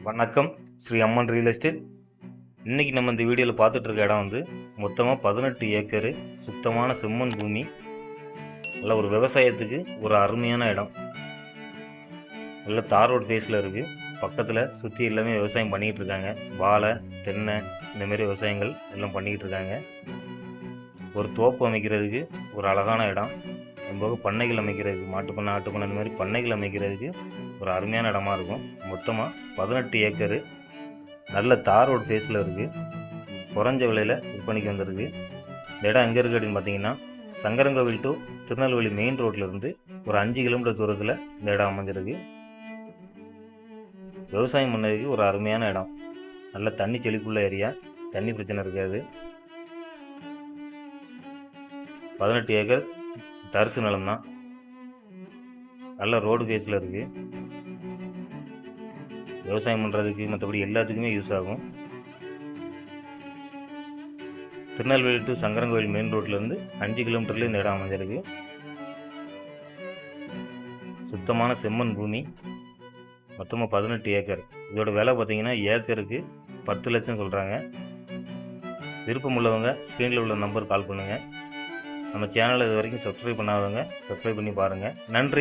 வணக்கம். ஸ்ரீ அம்மன் real estate இன்றைக்கி நம்ம இந்த வீடியோவில் பார்த்துட்டு இருக்க இடம் வந்து மொத்தமாக பதினெட்டு ஏக்கரு சுத்தமான செம்மண் பூமி நல்ல ஒரு விவசாயத்துக்கு ஒரு அருமையான இடம். நல்ல தார் ரோட் ஃபேஸில் இருக்குது பக்கத்தில் சுற்றி எல்லாமே விவசாயம் பண்ணிக்கிட்டு இருக்காங்க. வாழை தென்னை இந்தமாரி விவசாயங்கள் எல்லாம் பண்ணிக்கிட்டு இருக்காங்க. ஒரு தோப்பு அமைக்கிறதுக்கு ஒரு அழகான இடம். ரொம்ப பண்ணைகள் அமைக்கிறதுக்கு மாட்டு பண்ணை ஆட்டு பண்ணை இந்த மாதிரி பண்ணைகள் அமைக்கிறதுக்கு ஒரு அருமையான இடமா இருக்கும். மொத்தமாக பதினெட்டு ஏக்கரு. நல்ல தார் ரோடு ஃபேஸில் இருக்குது குறைஞ்ச விலையில் விற்பனைக்கு வந்திருக்கு. இந்த இடம் எங்கே இருக்குது அப்படின்னு பார்த்தீங்கன்னா சங்கரங்கோவில் டு திருநெல்வேலி மெயின் ரோட்லேருந்து ஒரு அஞ்சு கிலோமீட்டர் தூரத்தில் இந்த இடம் அமைஞ்சிருக்கு. விவசாயம் பண்ணதுக்கு ஒரு அருமையான இடம். நல்ல தண்ணி செழிப்புள்ள ஏரியா. தண்ணி பிரச்சனை இருக்காது. பதினெட்டு ஏக்கர் தரிசு நிலம் தான் நல்ல ரோடு கேஸில் இருக்குது விவசாயம் பண்ணுறதுக்கு மற்றபடி எல்லாத்துக்குமே யூஸ் ஆகும். திருநெல்வேலி டு சங்கரங்கோவில் மெயின் ரோட்லேருந்து அஞ்சு கிலோமீட்டரில் இந்த இடம் அமைஞ்சிருக்கு. சுத்தமான செம்மண் பூமி. மொத்தமாக பதினெட்டு ஏக்கர். இதோட விலை பார்த்தீங்கன்னா ஏக்கருக்கு பத்து லட்சம் சொல்கிறாங்க விருப்பம் உள்ளவங்க ஸ்க்ரீனில் உள்ள நம்பர் கால் பண்ணுங்கள் நம்ம சேனலை இது வரைக்கும் சப்ஸ்கிரைப் பண்ணாதவங்க சப்ஸ்கிரைப் பண்ணி பாருங்கள் நன்றி.